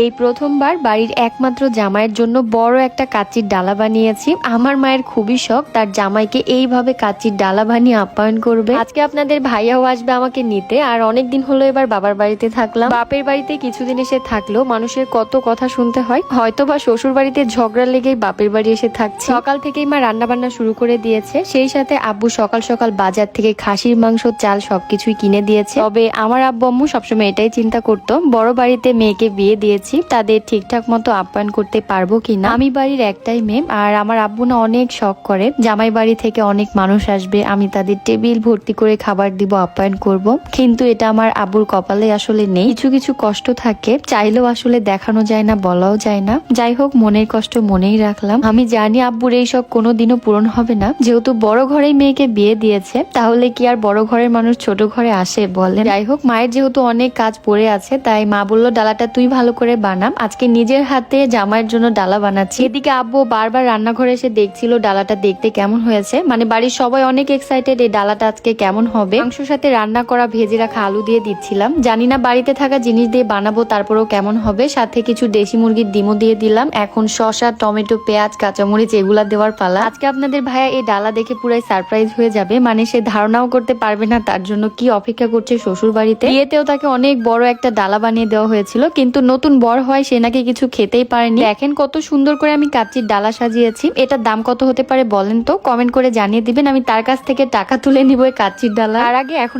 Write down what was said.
এই প্রথমবার বাড়ির একমাত্র জামাইয়ের জন্য বড় একটা কাচির ডালা বানিয়েছি। আমার মায়ের খুবই শখ, তার জামাইকে এইভাবে কাচির ডালা বানিয়ে আপ্যায়ন করবে। আজকে আপনাদের ভাইয়াও আসবে আমাকে নিতে, আর অনেক দিন হলো এবার বাবার বাড়িতে থাকলাম। বাপের বাড়িতে কিছুদিন এসে থাকলেও মানুষের কত কথা শুনতে হয়। হয়তো বা শ্বশুর বাড়িতে ঝগড়া লেগেই বাপের বাড়ি এসে থাকছে। সকাল থেকেই মা রান্না বান্না শুরু করে দিয়েছে। সেই সাথে আব্বু সকাল সকাল বাজার থেকে খাসির মাংস, চাল সবকিছুই কিনে দিয়েছে। তবে আমার আব্বু আম্মু সবসময় এটাই চিন্তা করতো, বড় বাড়িতে মেয়েকে বিয়ে দিয়েছি। তাদের ঠিকঠাক মতো আপ্যায়ন করতে পারব কিনা? আমি বাড়ির একটাই মেয়ে আর আমার আব্বু না অনেক শখ করে। জামাই বাড়ি থেকে অনেক মানুষ আসবে, আমি তাদের টেবিল ভর্তি করে খাবার দিব, আপ্যায়ন করব। কিন্তু এটা আমার আব্বুর কপালে আসলে নেই। কিছু কিছু কষ্ট থাকে, চাইলেও আসলে দেখানো যায় না, বলাও যায় না। যাই হোক, মনের কষ্ট মনেই রাখলাম। আমি জানি আব্বুর এই সব কোনোদিনও পূরণ হবে না। যেহেতু বড় ঘরেই মেয়েকে বিয়ে দিয়েছে, তাহলে কি আর বড় ঘরের মানুষ ছোট ঘরে আসে বলে যাই হোক, মায়ের যেহেতু অনেক কাজ পড়ে আছে, তাই মা বলল, ডালাটা তুই ভালো করে বানাম। আজকে নিজের হাতে জামাইয়ের জন্য ডালা বানাচ্ছি। এদিকে আব্বু বারবার রান্নাঘরে এসে দেখছিল ডালাটা দেখতে কেমন হয়েছে। মানে বাড়ির সবাই অনেক এক্সাইটেড এই ডালাটা আজকে কেমন হবে। মাংসর সাথে রান্না করা ভেজে রাখা আলু দিয়ে দিচ্ছিলাম। জানি না বাড়িতে থাকা জিনিস দিয়ে বানাবো, তারপরেও কেমন হবে। সাথে কিছু দেশি মুরগির ডিমও দিয়ে দিলাম। এখন শসা, টমেটো, পেঁয়াজ, কাঁচামরিচ এগুলা দেওয়ার পালা। আজকে আপনাদের ভাইয়া এই ডালা দেখে পুরাই সারপ্রাইজ হয়ে যাবে। মানে সে ধারণাও করতে পারবে না তার জন্য কি অপেক্ষা করছে শ্বশুর বাড়িতে বিয়েতেও তাকে অনেক বড় একটা ডালা বানিয়ে দেওয়া হয়েছিল। কিন্তু নতুন বর হয়, সে নাকি কিছু খেতেই পারেনি। দেখেন কত সুন্দর করে আমি কাচির ডালা সাজিয়েছি। এটার দাম কত হতে পারে বলেন তো? কমেন্ট করে জানিয়ে দিবেন, আমি তার কাছ থেকে টাকা তুলে নিব এই কাচির ডালা। আর আগে এখন